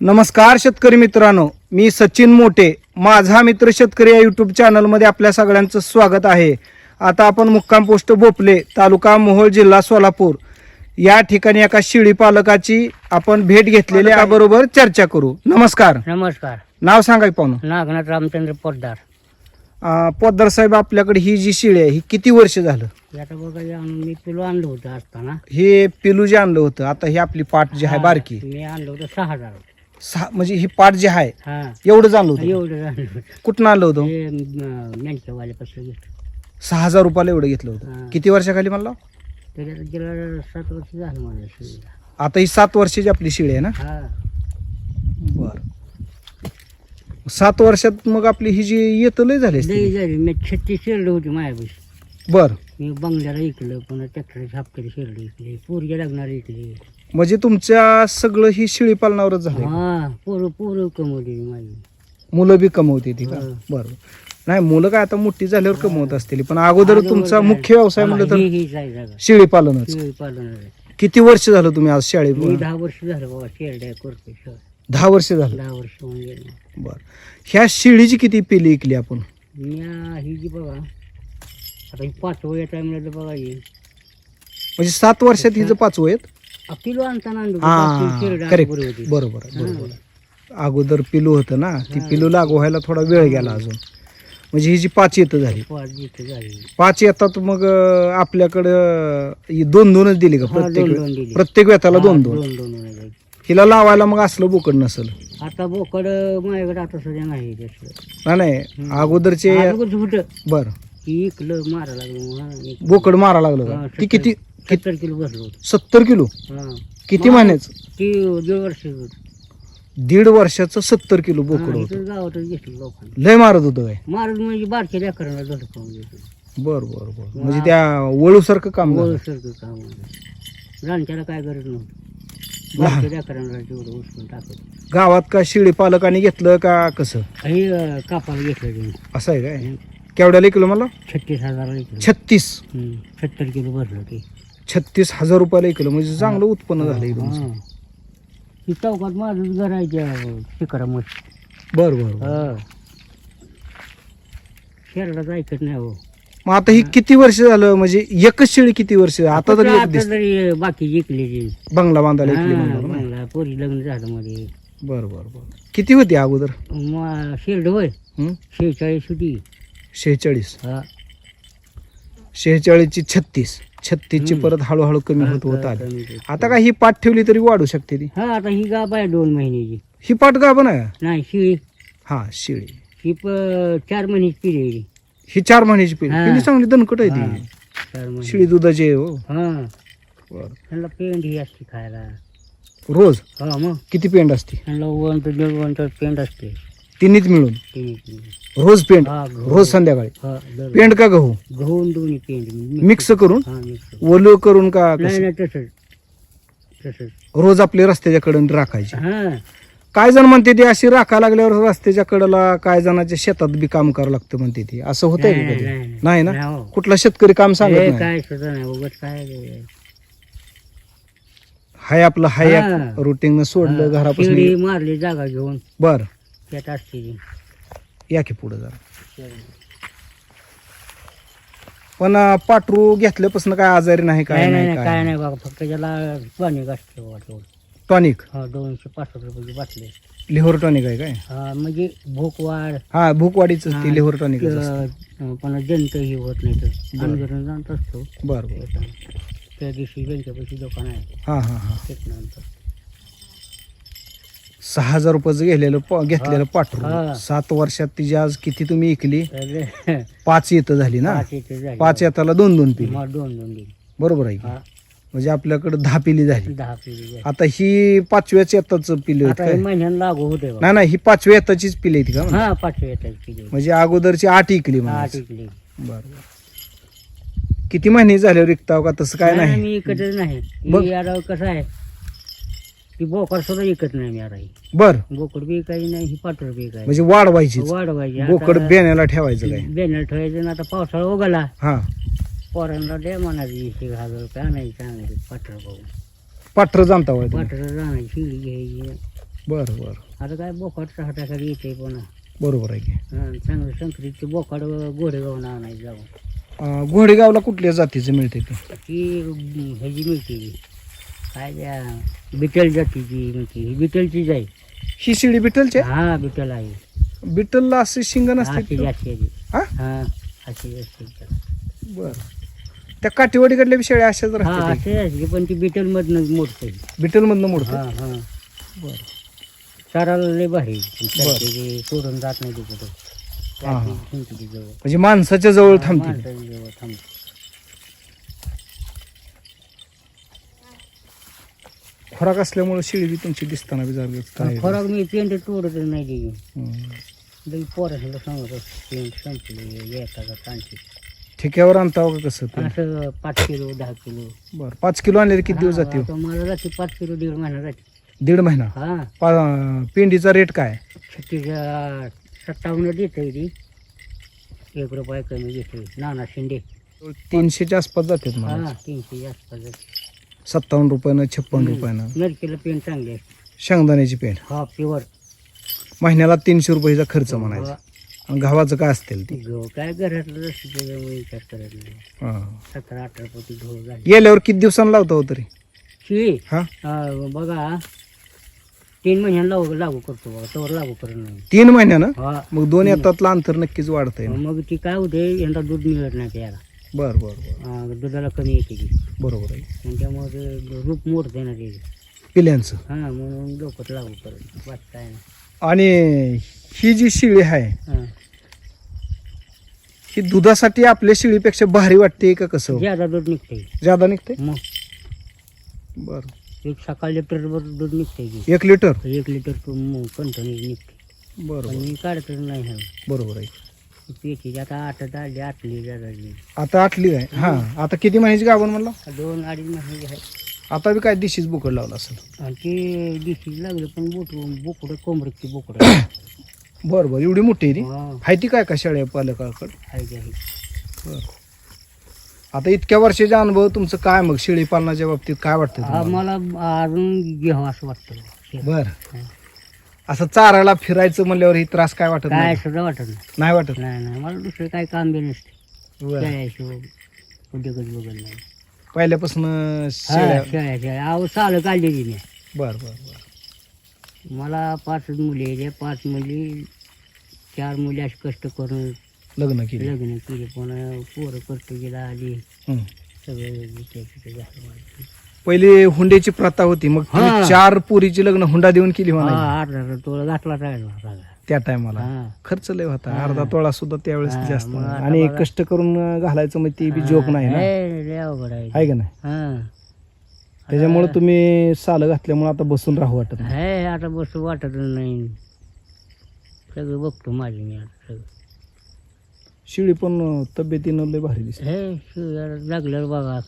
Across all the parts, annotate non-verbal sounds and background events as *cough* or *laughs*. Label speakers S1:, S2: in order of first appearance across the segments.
S1: नमस्कार शेतकरी मित्रांनो मी सचिन मोठे माझा मित्र शेतकरी या युट्यूब चॅनलमध्ये आपल्या सगळ्यांचं स्वागत आहे. आता आपण मुक्काम पोस्ट बोपले तालुका मोहोळ जिल्हा सोलापूर. या ठिकाणी एका शिळी पालकाची आपण भेट घेतलेली आहे. बरोबर चर्चा करू. नमस्कार.
S2: नमस्कार.
S1: नाव सांगाय पाहुणं
S2: नागनाथ रामचंद्र पोद्दार.
S1: अं, पोद्दार साहेब आपल्याकडे ही जी शिळी आहे ही किती वर्ष झालं?
S2: बघा मी पिलो आणलं होतं असताना.
S1: हे पिलू जे आणलं होतं आता ही आपली पाट जी आहे बारकी.
S2: मी आणलं होतं सहा हजार.
S1: सहा म्हणजे ही पाट जी आहे
S2: हा.
S1: एवढं आणलं होतं
S2: एवढं आणलं होतं.
S1: कुठं आणलं होतं?
S2: घेतलं.
S1: सहा हजार रुपयाला एवढं घेतलं होतं.
S2: हा.
S1: किती वर्षाखाली म्हणला?
S2: गेला सात वर्ष झालं शिवीला.
S1: आता ही सात वर्षाची आपली शिळी आहे ना?
S2: हा.
S1: बर. सात वर्षात मग आपली ही जी येत लय झाली असती.
S2: लई झाली. मी छत्तीस शिरडी होती माझ्यापाशी
S1: बर.
S2: मी बंगल्याला ऐकलं पुन्हा ट्रॅक्टरच्या हप्त्याला शिरडी ऐकली पोरग्या लागणार ऐकली
S1: म्हणजे तुमच्या सगळं ही शिळी पालनावरच झालंय
S2: हा पोरं पोरं कमवली माझी.
S1: मुलं बी कमवते ती का?
S2: हा.
S1: बरोबर नाही मुलं काय आता मोठी झाल्यावर कमवत असतील पण अगोदर तुमचा मुख्य व्यवसाय म्हणलं तर
S2: ही
S1: शेळी पालनच.
S2: शेळी पालन आहे.
S1: किती वर्ष झालं तुम्ही आज शाळेत?
S2: मी दहा वर्ष झालं बाबा शेरड्या.
S1: दहा वर्ष झालं.
S2: दहा वर्ष होऊन गेले.
S1: बर. ह्या शिळीची किती पिली इकली आपण?
S2: मी आ- ही जी बघा आता ही पाचवं या टाइमला बघा ही.
S1: म्हणजे सात वर्षात हिचं पाचवं आहेत
S2: किलो आणताना आणलं होतं.
S1: हा करेक्ट
S2: बरोबर होती.
S1: बरोबर. अगोदर पिलू होतं ना ती पिलू लागू व्हायला थोडा वेळ गेला अजून म्हणजे ही जी पाच येतं झाली
S2: पाच जिथं झाली
S1: पाच येतात मग अं, आपल्याकडं ही दोन दोनच दिली का
S2: हा,
S1: प्रत्येक
S2: दोन
S1: वे-
S2: दोन दिली.
S1: प्रत्येक वेताला दोन दोन
S2: दोन दोन वेळा.
S1: हिला लावायला मग असलं बोकड नसल
S2: आता बोकड माझ्याकडे आता सध्या नाही त्याचं.
S1: नाही अगोदरचे
S2: होतं
S1: बर
S2: की इकलं मारा लागलं हा,
S1: बोकड मारा लागलं
S2: हा,
S1: का ती किती
S2: सत्तर किलो होतं?
S1: सत्तर किलो?
S2: हा.
S1: किती महिन्याचं?
S2: ती दीड वर्ष
S1: दीड वर्षाचं सत्तर किलो बोकड होतं.
S2: गावातच घेतलं लोकांनी.
S1: लय मारत होतं काय?
S2: महाराज म्हणजे बारक्या लेकरांना धडकावून घेतो
S1: बर बर बर. म्हणजे त्या वळूसारखं काम झालं.
S2: सारखं काम. रानच्याला काय गरज नव्हती. बारक्या लेकरांना तेवढं उचलून टाकत
S1: गावात का शिळी पालकाने घेतलं का कसं?
S2: हे अं, कापाला घेतलं त्यांनी.
S1: असं आहे काय? केवढ्याला किलो मला?
S2: छत्तीस हजार घेतलं
S1: छत्तीस.
S2: हम्म, सत्तर किलो भरलं ते.
S1: छत्तीस हजार रुपयाला किलो. म्हणजे चांगलं उत्पन्न झालं
S2: हा.
S1: एकदम
S2: ती चौकात माझंच घर आहे त्या शिकारा मस्त
S1: बर बर. बर.
S2: शहरात ऐकत नाही हो.
S1: मग आता ही किती वर्ष झालं? म्हणजे एकच शेळी किती वर्ष? आता तरी एक
S2: आता
S1: दिसते
S2: तरी बाकी जिंकली
S1: बंगला बांधायला इकली म्हणलं ना.
S2: पोरी लग्न झालं मध्ये.
S1: बर बर बर. किती होती अगोदर?
S2: मग शिरड होय.
S1: हं?
S2: शेहेचाळीस होती.
S1: शेहेचाळीस.
S2: हा.
S1: शेहेचाळीसची छत्तीस. छत्तीसची. परत हळूहळू कमी होत होत आली. आता काय ही पाठ ठेवली तरी वाढू शकते ती.
S2: हा आता ही गाब आहे दोन महिन्याची.
S1: ही पाठ पण आहे
S2: नाही शिळी.
S1: हा शिळी.
S2: ही चार महिन्याची पिढी
S1: ही. चार महिन्याची पिढी. पिढी चांगली दणकट आहे ती. शिळी दुधाची आहे हो.
S2: हा.
S1: बर.
S2: त्यांना पेंड ही असते खायला.
S1: रोज?
S2: हा मग.
S1: किती पेंड असते?
S2: त्यांना वन तर दीड वन तर पेंड असते.
S1: तिन्हीच मिळून. रोज पेंड
S2: हा गहू.
S1: रोज संध्याकाळी.
S2: हा दर-
S1: पेंड का गहू?
S2: दोन्ही पेंड
S1: मिक्स करून.
S2: हा मिक्स
S1: ओलं करून का
S2: नाही
S1: कसं?
S2: नाही तसंच. तसंच.
S1: रोज आपले रस्त्याच्या कडून राखायचे.
S2: हा.
S1: काय जण म्हणते ते अशी राखा लागल्यावर रस्त्याच्या कडेला काय जणांच्या शेतात बी काम करावं लागतं म्हणते ती. असं होतंय का
S2: नाही,
S1: कधी?
S2: नाही, नाही.
S1: नाही ना?
S2: हो.
S1: कुठला शेतकरी काम सांगत नाही.
S2: काय सुद्धा नाही उगत काय रे.
S1: हाय आपलं हाय
S2: हा.
S1: रुटीन सोडलं
S2: हा,
S1: घरापासून.
S2: शिडी मारली जागा घेऊन.
S1: बर.
S2: असते ती.
S1: या की पुढे जरा पण अं, पाटरू घेतल्यापासून काय आजारी नाही काय
S2: नाही काय नाही बघा फक्त त्याला पाणी बाबा तेवढं
S1: टॉनिक
S2: हा दोनशे पासष्ट रुपयाची बाटली
S1: लिव्हर टॉनिक आहे काय
S2: हा म्हणजे भूक वाढ
S1: हा भूकवाडीच
S2: हा,
S1: ती लिव्हर टॉनिक
S2: पण जंत ही होत नाही तर. आंदोलन जाणत असतो
S1: बर बर
S2: त्या दिवशी बँकेपाशी दुकान आहे
S1: हा हा हा सहा हजार रुपयाचं घेतलेलं प- घेतलेलं
S2: हा.
S1: सात वर्षात तिची आज किती तुम्ही इकली?
S2: तर
S1: पाच येतं झाली ना?
S2: पाच इथे झाली.
S1: पाच येताला दोन दोन पिली.
S2: मग दोन दोन दिली
S1: बरोबर आहे की?
S2: हा.
S1: म्हणजे आपल्याकडे दहा पिली झाली.
S2: दहा पिढी झाली.
S1: आता ही पाचव्याच येताच पिली होती
S2: आता
S1: काय?
S2: हे महिन्यानं लागू होते.
S1: नाही नाही ही पाचव्या येताचीच पिली होती का
S2: हा येतात
S1: म्हणजे अगोदरची आठ इकली
S2: हा
S1: म्हणायचं.
S2: टिकली
S1: बरं. किती महिने झाले रिक्ताव का? तसं काय नाही
S2: मी कसं आहे? की बोकड सुद्धा इकत नाही मी आता ही.
S1: बर.
S2: बोकड बी काही नाही ही पाटर बी काही
S1: म्हणजे वाढवायची.
S2: वाढवायची
S1: बोकड बेण्याला ठेवायचं काय
S2: बॅनर ठेवायचं आणि आता पावसाळा उगाला.
S1: हा.
S2: पोरांना द्या म्हणायची एक हजार रुपये आणायची आणायची पाटर बघून.
S1: पाठर जाणता तुम्ही.
S2: पाटर आणायची शिळी घ्यायची
S1: बरं बरं.
S2: आता काय बोकाड हाताखाली येते पुन्हा.
S1: बरोबर आहे की.
S2: हा, चांगलं संकरीचे बोकाड गोडेगावून आणायचं जाऊन.
S1: अं, घोडेगावला कुठल्या जातीचं मिळते ते?
S2: ती ह्याची मिळते ती. काय त्या बिटल जातीची मिळते ही बिटलचीच आहे.
S1: ही शिडी बिठलची आहे?
S2: हा बिटल आहे.
S1: बिठलला असे शिंग नसते
S2: जास्ती आहे.
S1: हा?
S2: हा अशी जास्ती आहे.
S1: बर. त्या काठीवाडीकडल्या शेळ्या अशाच
S2: हा
S1: राहतात
S2: असे असते पण ती बिटल मधनं मोडते.
S1: बिठल मधनं
S2: हा
S1: मोडतात
S2: हा.
S1: बर.
S2: चाराला लय भारी सोडून जात नाही
S1: हा, हा.
S2: ती जवळ.
S1: म्हणजे माणसाच्या जवळ थांबते.
S2: माणसाच्या जवळ थांबते.
S1: खोराक असल्यामुळे शिळी बी तुमची दिसताना बी जरा
S2: खोराक मी पेंट तोडत नाही
S1: हम्म.
S2: लई पोराला सांगत पेंट संपले एखादा तांची
S1: ठेक्यावर आणता का कसं
S2: असं पाच किलो दहा किलो.
S1: बर पाच किलो आणले किती दिवस जाते
S2: मला जाते पाच किलो दीड महिना जाते.
S1: दीड महिना?
S2: हा.
S1: पा- पेंडीचा रेट काय?
S2: छत्तीस सत्तावन्न देते एक रुपये कमी घेते नाना शिंदे.
S1: तीनशेच्या आसपास जातात मला
S2: हा तीनशे आसपास जाते.
S1: सत्तावन्न रुपयानं छप्पन रुपयानं.
S2: नरकीला पेंट चांगले
S1: शेंगदाण्याची पेंट.
S2: हा प्युअर
S1: महिन्याला तीनशे रुपयाचा खर्च म्हणायचा. आणि गव्हाचं काय असतील ते?
S2: गहू काय घरातलं असतं त्याच्यामुळे विचार करत नाही.
S1: हा.
S2: सतरा अठरा पोती गहू झाले.
S1: गेल्यावर किती दिवसांना लावता हो तरी?
S2: शिळी
S1: हा?
S2: हा, बघा तीन महिन्याला लागू लागू करतो बघा तवर लागू करत नाही.
S1: तीन महिन्यानं?
S2: हा.
S1: मग दोन येतातलं अंतर नक्कीच वाढतंय
S2: मग ती काय होते यंदा दूध मिळत नाही त्याला
S1: बर बर बर.
S2: हा, दुधाला कमी येते ती
S1: बरोबर आहे.
S2: आणि त्यामुळे ते रूप मोडते ना ते
S1: पिल्यांचं.
S2: हा म्हणून डोकं लागू करत बाकी काय नाही
S1: आणि ही जी शिळी आहे
S2: हा.
S1: ही दुधासाठी आपल्या शिळीपेक्षा भारी वाटते का कसं? हो?
S2: ज्यादा दूध निघते
S1: ज्यादा निघते
S2: मग.
S1: बर.
S2: एक सकाळ लिटरभर दूध निघते की.
S1: एक लिटर?
S2: एक लिटर कंटिन्यू निघते
S1: बरोबर.
S2: पण मी काढतच नाही
S1: बरोबर आहे.
S2: आता आठ आली आटली झाली
S1: आता आठली आहे? हा. आता किती महिन्याची गाभण म्हणला?
S2: दोन अडीच महिने आहे
S1: आता बी काय दिशीच बोकड लावला असेल.
S2: आणि ते दिशी लागलं पण बोट बोकडं कोंबडची बोकडं. *coughs*
S1: बरं बरं. एवढी मोठी आहे ती?
S2: हा.
S1: आहे ती काय का शाळा पालकाकडे?
S2: आहे ते आहे.
S1: बरं. आता इतक्या वर्षाचा अनुभव तुमचं काय मग शेळी पालनाच्या बाबतीत काय वाटतं
S2: हा,
S1: तुम्हाला?
S2: मला अजून घ्यावं असं वाटतं.
S1: बर.
S2: हा.
S1: असं चारायला फिरायचं म्हणल्यावर ही त्रास काय वाटत
S2: काय
S1: नाही?
S2: सुद्धा वाटत नाही.
S1: नाही वाटत?
S2: नाही नाही. मला दुसरं काय काम बी नसते.
S1: बरं.
S2: शेळ्याशिवाय उद्योगच बघत नाही.
S1: पहिल्यापासून
S2: हा,
S1: शेळ्या
S2: अहो चालू काढलेली नाही
S1: बर बर बर.
S2: मला पाच मुली आहेत पाच मुली चार मुली अशी कष्ट करून
S1: लग्न केले.
S2: लग्न केली. पुन्हा पोरं करतो गेला आली. सगळे झालं. माझं.
S1: पहिली हुंड्याची प्रथा होती. मग तुम्ही
S2: हा.
S1: चार पुरीची लग्न हुंडा देऊन केली म्हणा
S2: हा अर्धा तोळा
S1: त्या टायमाला.
S2: हा.
S1: खर्च लय होता. अर्धा तोळा सुद्धा त्यावेळेस
S2: हा,
S1: जास्त.
S2: मग आता
S1: आणि
S2: बघा.
S1: कष्ट करून घालायचं मग ते बी जोक नाही ना?
S2: हे, लय अवघड आहे.
S1: आहे का नाही?
S2: हा.
S1: त्याच्यामुळे तुम्ही साल घातल्यामुळे आता बसून राहू वाटत नाही.
S2: हे आता बस वाटत नाही. सगळं बघतो माझी मी आता सगळं.
S1: शिळी पण अं, तब्येतीनं लय भारी दिसते.
S2: हे शिवाय लागल्यावर बघा.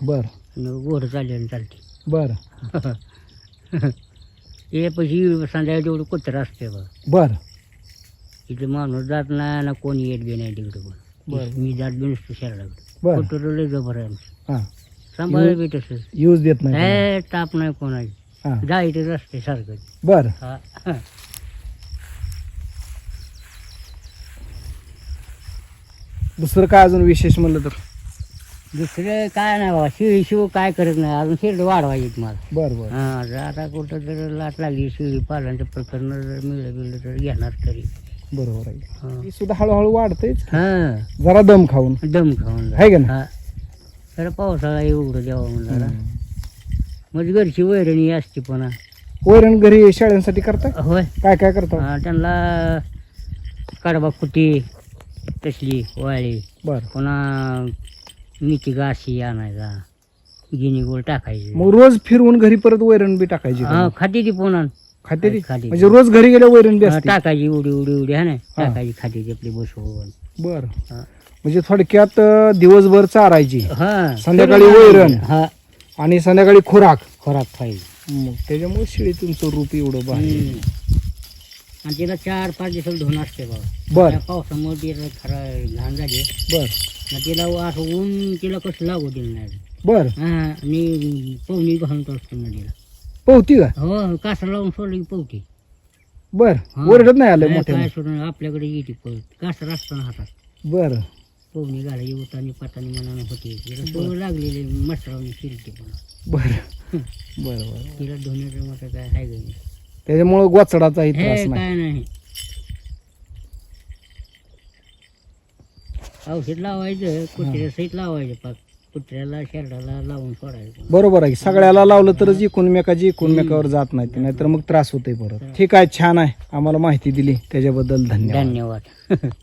S1: बर.
S2: गोड चालले चालते
S1: बर. *laughs*
S2: हे पशी संध्याकाळी जेवढं कुत्र असते बघ.
S1: बर.
S2: तिथे माणूस जात नाही ना कोणी येत बी नाही तिकडे
S1: बरं.
S2: पण मी जात बी नसतो शहराकडे
S1: बर.
S2: कुत्र लय जबर आहे आमचं.
S1: हा.
S2: सांभाळ बी तसंच.
S1: यूज देत नाही
S2: हे ताप नाही कोणाची
S1: हा.
S2: जायचं असते सारखं.
S1: बर.
S2: हा.
S1: दुसरं काय अजून विशेष म्हणलं तर?
S2: दुसरं काय नाही बाबा शिळी शिव काय करत नाही अजून शेड वाढवायची मला.
S1: बर बर.
S2: हा जर आता कुठं जर लाट लागली शिळी पालांचं प्रकरण जर मिळलं बिळलं तर घेणार तरी.
S1: बरोबर आहे.
S2: हा.
S1: ती सुद्धा हळूहळू वाढतेच
S2: हा.
S1: जरा दम खाऊन.
S2: दम खाऊन
S1: आहे का नाही?
S2: हा. तर पावसाळा एवढं द्यावं म्हणलं ना. म्हणजे घरची वैरणी असते पुन्हा
S1: वैरण घरी शाळांसाठी करता?
S2: होय.
S1: काय काय करता?
S2: हा, त्यांना कडबा कुटी तसली वाळी.
S1: बर.
S2: पुन्हा मिठी गाशी आणायचा गिनी गोल टाकायची.
S1: मग रोज फिरवून घरी परत वैरण बी टाकायची?
S2: हा खाती ती पुन्हा.
S1: खाते ती?
S2: ती.
S1: म्हणजे रोज घरी गेल्या वैरण बी
S2: हा,
S1: असते.
S2: टाकायची उडी उडी उडी हा ना. टाकायची खाती ती आपली बसवून.
S1: बर.
S2: हा.
S1: म्हणजे थोडक्यात अं, दिवसभर चारायची.
S2: हा.
S1: संध्याकाळी वैरण.
S2: हा.
S1: आणि संध्याकाळी खुराक.
S2: खोराक पाहिजे
S1: मग त्याच्यामुळे शिळी तुमचं रूप एवढं भारी.
S2: हम्म. आणि तिला चार पाच दिवस धुणं असते बाबा
S1: बर.
S2: त्या पावसामुळे तिला खरा घाण झाली.
S1: बर.
S2: मग तिला असं ऊन तिला कसं लागू दिलं नाही.
S1: बर.
S2: हा आणि पाहुणी घालत असतो नदीला
S1: पोहती का?
S2: हो कासर लावून सोडली की पोहती.
S1: बर.
S2: हा.
S1: ओरडत नाही आलं मोठ्या
S2: काय सोडून आपल्याकडे येते पळत कासर असताना हातात.
S1: बर.
S2: पोहणी घालायची उतानी पातानी मनानं होती. तिला सवय लागलेली मसरावणी शिरते पण.
S1: बर. बर बर
S2: तिला धुण्याचं मोठं काय आहे का नाही.
S1: त्याच्यामुळं गोचडाचाही
S2: हे
S1: त्रास नाही.
S2: काय नाही. औषध लावायचं कुत्र्या सहित लावायचं पाक कुत्र्याला शेरडाला लावून सोडायचं.
S1: बरोबर आहे सगळ्याला लावलं तरच एकूणमेकाची एकूणमेकावर जात नाही ते, नाहीतर मग त्रास होतोय परत. ठीक आहे छान आहे. आम्हाला माहिती दिली. त्याच्याबद्दल धन्यवाद.
S2: धन्यवाद. *laughs*